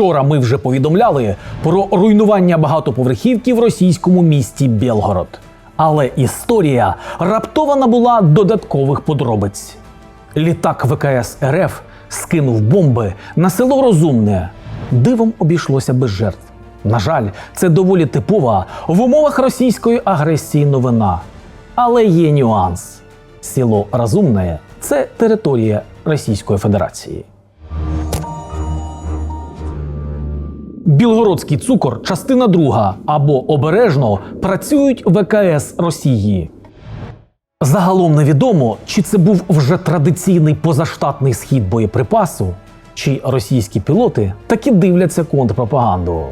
Вчора ми вже повідомляли про руйнування багатоповерхівки в російському місті Білгород. Але історія раптово набула додаткових подробиць. Літак ВКС РФ скинув бомби на село Розумне. Дивом обійшлося без жертв. На жаль, це доволі типова в умовах російської агресії новина. Але є нюанс: село Розумне це територія Російської Федерації. Білгородський цукор, частина друга або обережно працюють ВКС Росії. Загалом невідомо, чи це був вже традиційний позаштатний схід боєприпасу, чи російські пілоти таки дивляться контрпропаганду.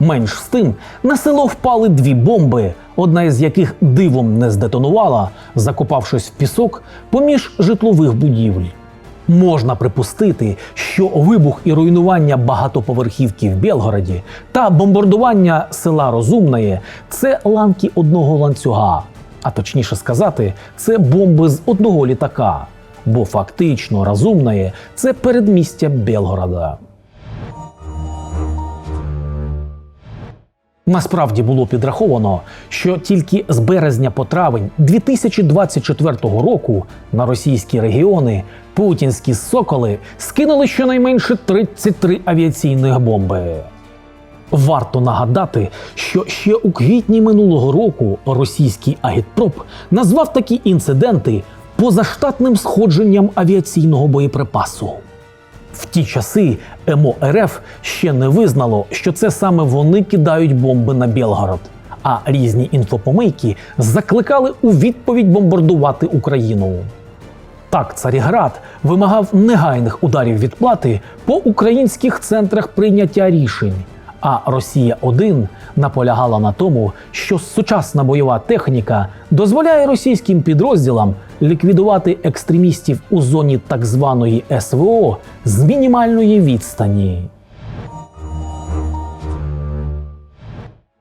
Менш з тим, на село впали дві бомби, одна із яких дивом не здетонувала, закопавшись в пісок поміж житлових будівель. Можна припустити, що вибух і руйнування багатоповерхівки в Білгороді та бомбардування села Розумнеє це ланки одного ланцюга, а точніше сказати, це бомби з одного літака. Бо фактично Розумне це передмістя Білгорода. Насправді було підраховано, що тільки з березня по травень 2024 року на російські регіони путінські соколи скинули щонайменше 33 авіаційних бомби. Варто нагадати, що ще у квітні минулого року російський агітпроп назвав такі інциденти позаштатним сходженням авіаційного боєприпасу. В ті часи МО РФ ще не визнало, що це саме вони кидають бомби на Білгород. А різні інфопомийки закликали у відповідь бомбардувати Україну. Так, Царіград вимагав негайних ударів відплати по українських центрах прийняття рішень. А Росія 1 наполягала на тому, що сучасна бойова техніка дозволяє російським підрозділам ліквідувати екстремістів у зоні так званої СВО з мінімальної відстані.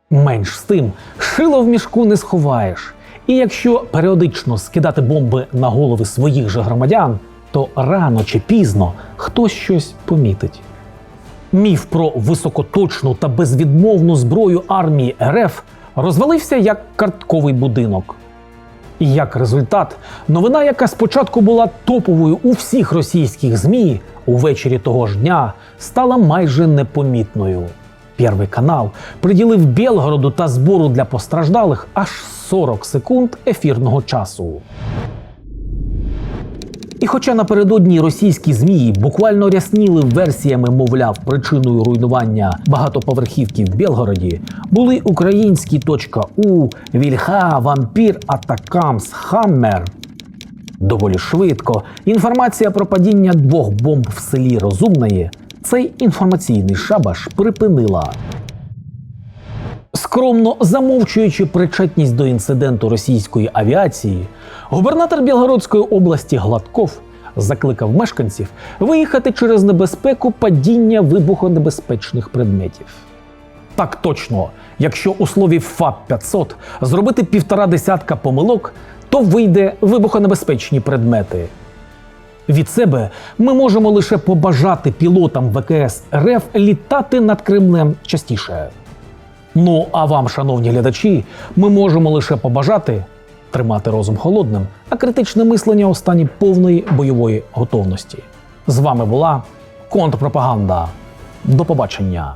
Менш з тим, шило в мішку не сховаєш. І якщо періодично скидати бомби на голови своїх же громадян, то рано чи пізно хтось щось помітить. Міф про високоточну та безвідмовну зброю армії РФ розвалився як картковий будинок. І як результат, новина, яка спочатку була топовою у всіх російських ЗМІ, увечері того ж дня стала майже непомітною. Первий канал приділив Білгороду та збору для постраждалих аж 40 секунд ефірного часу. І хоча напередодні російські змії буквально рясніли версіями, мовляв, причиною руйнування багатоповерхівки в Білгороді, були українські точка .у, Вільха, Вампір, Атакамс, Хаммер. Доволі швидко інформація про падіння двох бомб в селі Розумної цей інформаційний шабаш припинила. Скромно замовчуючи причетність до інциденту російської авіації, губернатор Білгородської області Гладков закликав мешканців виїхати через небезпеку падіння вибухонебезпечних предметів. Так точно, якщо у слові ФАП 500 зробити півтора десятка помилок, то вийде вибухонебезпечні предмети. Від себе ми можемо лише побажати пілотам ВКС РФ літати над Кремлем частіше. Ну а вам, шановні глядачі, ми можемо лише побажати тримати розум холодним, а критичне мислення у стані повної бойової готовності. З вами була контрпропаганда. До побачення.